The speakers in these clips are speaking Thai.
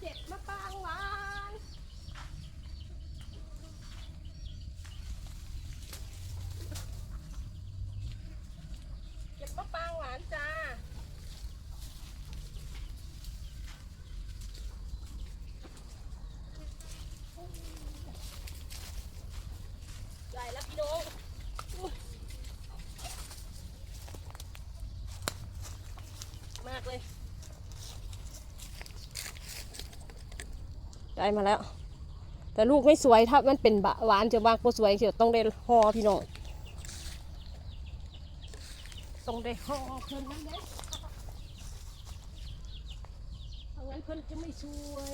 เจ็ดมะปางหวานเก็บมะปางหวานจ้าใหญ่แล้วพี่น้องมากเลย ได้มาแล้ว แต่ลูกไม่สวยถ้ามันเป็นบะหวานจะมากก็สวยเดี๋ยวต้องได้ห่อพี่น้องต้องได้ห่อเพิ่นนั่นเด้ทางนั้นเพิ่นจะไม่สวย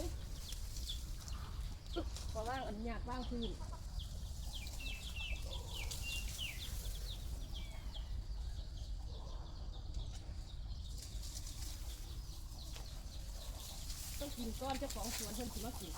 เพราะว่าอันอยากว่างพื้น กินก้อนเจ้าของสวนเพิ่นสิมากิน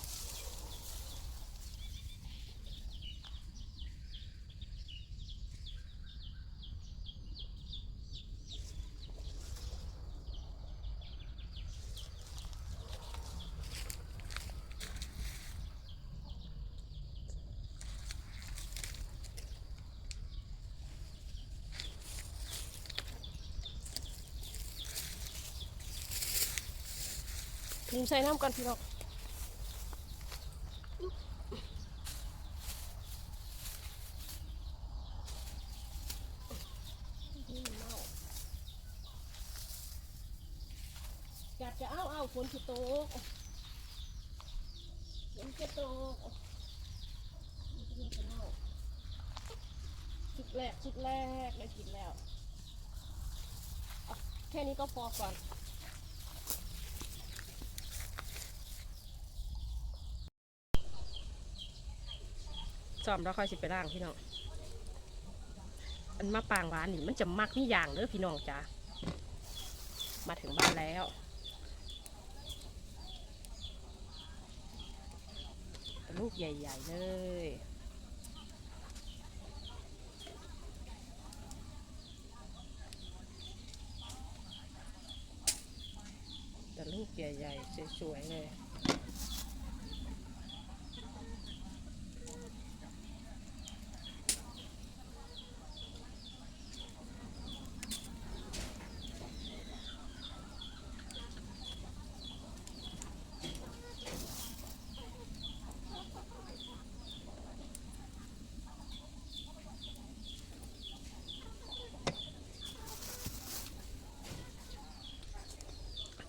ถุงใส่น้ำก่อนพี่น้องนี่มันเน่าอยากจะเอาเอาฝนสิโตกฝนจะโตกมันจะเน่าชุดแรกชุดแรกได้กินแล้ว แค่นี้ก็พอก่อน ซ้อมแล้วค่อยสิไปล่างพี่น้อง อันมะปรางหวานนี่มันจะมักนี่อย่างเด้อพี่น้องจ้ามาถึงบ้านแล้วลูกใหญ่ ๆ เลย แต่ลูกใหญ่ ๆ สวย ๆ เลย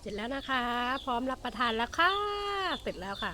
เสร็จแล้วนะคะ พร้อมรับประทานแล้วค่ะ เสร็จแล้วค่ะ